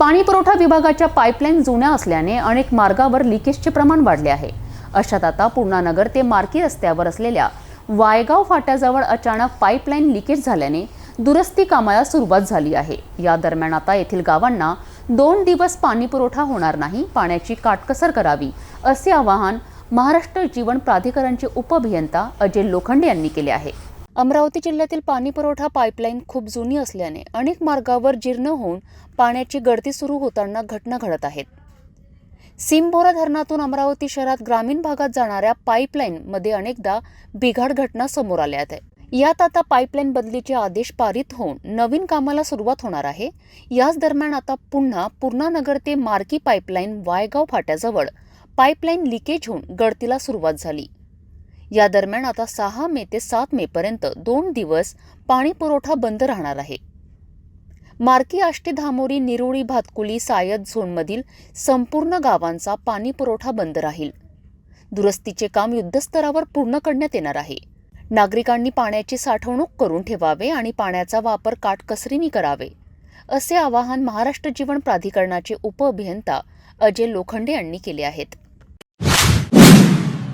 पाणी पुरवठा विभागाच्या पाईपलाईन जुन्या असल्याने अनेक मार्गावर लिकेजचे प्रमाण वाढले आहे. अशात आता पूर्णा नगर ते मार्की रस्त्यावर असलेल्या वायगाव फाट्याजवळ अचानक पाईपलाईन लिकेज झाल्याने दुरुस्ती कामाला सुरुवात झाली आहे. या दरम्यान आता येथील गावांना दोन दिवस पाणी पुरवठा होणार नाही पाण्याची काटकसर करावी असे आवाहन महाराष्ट्र जीवन प्राधिकरणचे उपअभियंता अजय लोखंडे यांनी केले आहे. अमरावती जिल्ह्यातील पाणी पुरवठा पाईपलाईन खूप जुनी असल्याने अनेक मार्गावर जीर्ण होऊन पाण्याची गळती सुरू होताना घटना घडत आहेत. सिंभोरा धरणातून अमरावती शहरात ग्रामीण भागात जाणाऱ्या पाईपलाईनमध्ये अनेकदा बिघाड घटना समोर आल्या आहेत. यात आता पाईपलाईन बदलीचे आदेश पारित होऊन नवीन कामाला सुरुवात होणार आहे. याच दरम्यान आता पुन्हा पूर्णानगर ते मार्की पाईपलाईन वायगाव फाट्याजवळ पाईपलाईन लिकेज होऊन गळतीला सुरुवात झाली. या दरम्यान आता सहा मे ते सात मे पर्यंत दोन दिवस पाणी पुरवठा बंद राहणार आहे. मार्की आष्टी धामोरी निरोळी भातकुली सायद झोनमधील संपूर्ण गावांचा पाणी पुरवठा बंद राहील. दुरुस्तीचे काम युद्धस्तरावर पूर्ण करण्यात येणार आहे. नागरिकांनी पाण्याची साठवणूक करून ठेवावे आणि पाण्याचा वापर काटकसरीने करावे असे आवाहन महाराष्ट्र जीवन प्राधिकरणाचे उपअभियंता अजय लोखंडे यांनी केले आहेत.